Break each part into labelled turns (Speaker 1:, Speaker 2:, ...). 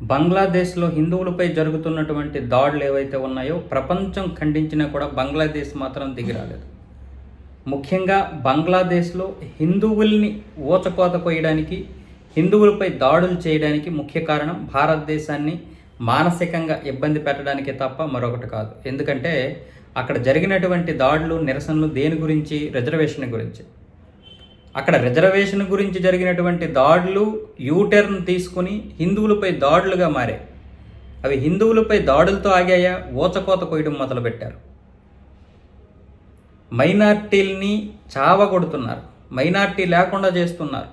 Speaker 1: బంగ్లాదేశ్లో హిందువులపై జరుగుతున్నటువంటి దాడులు ఏవైతే ఉన్నాయో ప్రపంచం ఖండించినా కూడా బంగ్లాదేశ్ మాత్రం దిగిరాలేదు ముఖ్యంగా బంగ్లాదేశ్లో హిందువుల్ని ఊచకోత కొయ్యడానికి హిందువులపై దాడులు చేయడానికి ముఖ్య కారణం భారతదేశాన్ని మానసికంగా ఇబ్బంది పెట్టడానికి తప్ప మరొకటి కాదు. ఎందుకంటే అక్కడ జరిగినటువంటి దాడులు నిరసనలు దేని గురించి? రిజర్వేషన్ గురించి. అక్కడ రిజర్వేషన్ గురించి జరిగినటువంటి దాడులు యూటర్న్ తీసుకుని హిందువులపై దాడులుగా మారాయి అవి హిందువులపై దాడులతో ఆగాయా? ఊచకోత కొయ్యడం మొదలుపెట్టారు. మైనార్టీల్ని చావగొడుతున్నారు. మైనార్టీ లేకుండా చేస్తున్నారు.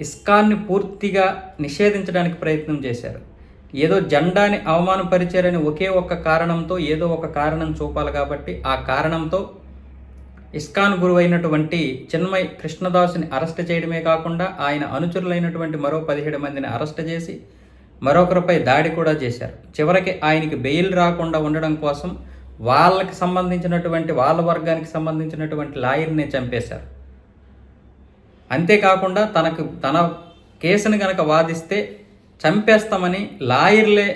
Speaker 1: ఇస్కాన్ని పూర్తిగా నిషేధించడానికి ప్రయత్నం చేశారు. ఏదో జెండాని అవమానపరిచారని ఒకే ఒక్క కారణంతో ఏదో ఒక కారణం చూపాలి కాబట్టి ఆ కారణంతో ఇస్కాన్ గురువైనటువంటి చిన్మయ్ కృష్ణదాసుని అరెస్ట్ చేయడమే కాకుండా ఆయన అనుచరులైనటువంటి మరో పదిహేడు మందిని అరెస్ట్ చేసి మరొకరిపై దాడి కూడా చేశారు. చివరికి ఆయనకి బెయిల్ రాకుండా ఉండడం కోసం వాళ్ళకి సంబంధించినటువంటి వాళ్ళ వర్గానికి సంబంధించినటువంటి లాయర్ని చంపేశారు. అంతేకాకుండా తనకు తన కేసును కనుక వాదిస్తే చంపేస్తామని లాయర్లే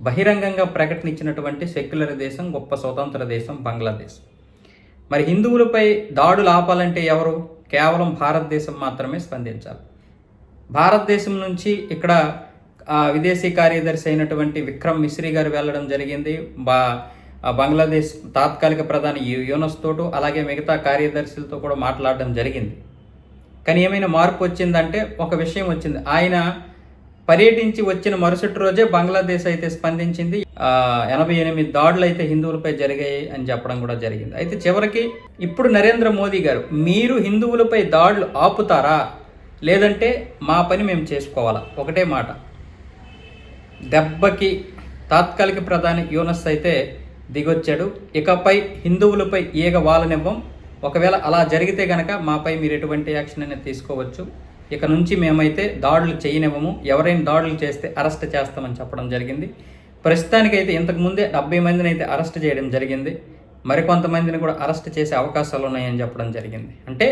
Speaker 1: బహిరంగంగా ప్రకటన ఇచ్చినటువంటి సెక్యులర్ దేశం గొప్ప స్వతంత్ర దేశం బంగ్లాదేశ్. మరి హిందువులపై దాడులు ఆపాలంటే ఎవరు? కేవలం భారతదేశం మాత్రమే స్పందించాలి. భారతదేశం నుంచి ఇక్కడ విదేశీ కార్యదర్శి అయినటువంటి విక్రమ్ మిశ్రీ గారు వెళ్ళడం జరిగింది. బా బంగ్లాదేశ్ తాత్కాలిక ప్రధాని యూనస్ తోటు అలాగే మిగతా కార్యదర్శులతో కూడా మాట్లాడడం జరిగింది. కానీ ఏమైనా మార్పు వచ్చిందంటే ఒక విషయం వచ్చింది. ఆయన పర్యటించి వచ్చిన మరుసటి రోజే బంగ్లాదేశ్ అయితే స్పందించింది. ఎనభై ఎనిమిది దాడులు అయితే హిందువులపై జరిగాయి అని చెప్పడం కూడా జరిగింది. అయితే చివరికి ఇప్పుడు నరేంద్ర మోదీ గారు మీరు హిందువులపై దాడులు ఆపుతారా? లేదంటే మా పని మేము చేసుకోవాలా? ఒకటే మాట. దెబ్బకి తాత్కాలిక ప్రధాని యూనస్ అయితే దిగొచ్చాడు. ఇకపై హిందువులపై ఈగ వాలనివ్వం. ఒకవేళ అలా జరిగితే గనక మాపై మీరు ఎటువంటి యాక్షన్ అనేది తీసుకోవచ్చు. ఇక నుంచి మేమైతే దాడులు చేయనివ్వము. ఎవరైనా దాడులు చేస్తే అరెస్ట్ చేస్తామని చెప్పడం జరిగింది. ప్రస్తుతానికైతే ఇంతకుముందే డెబ్బై మందిని అయితే అరెస్ట్ చేయడం జరిగింది. మరికొంతమందిని కూడా అరెస్ట్ చేసే అవకాశాలు ఉన్నాయని చెప్పడం జరిగింది. అంటే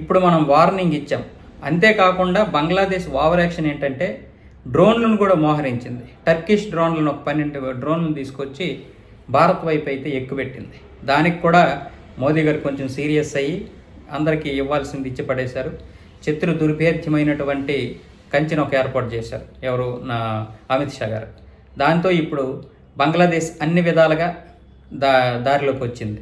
Speaker 1: ఇప్పుడు మనం వార్నింగ్ ఇచ్చాం. అంతేకాకుండా బంగ్లాదేశ్ ఓవర్ యాక్షన్ ఏంటంటే డ్రోన్లను కూడా మోహరించింది. టర్కిష్ డ్రోన్లను ఒక పన్నెండు డ్రోన్లను తీసుకొచ్చి భారత్ వైపు అయితే ఎక్కుపెట్టింది. దానికి కూడా మోదీ గారు కొంచెం సీరియస్ అయ్యి అందరికీ ఇవ్వాల్సింది ఇచ్చి పడేశారు శత్రు దుర్భేద్యమైనటువంటి కంచెను ఒక ఏర్పాటు చేశారు. ఎవరు? నా అమిత్ షా గారు. దాంతో ఇప్పుడు బంగ్లాదేశ్ అన్ని విధాలుగా దా దారిలోకి వచ్చింది.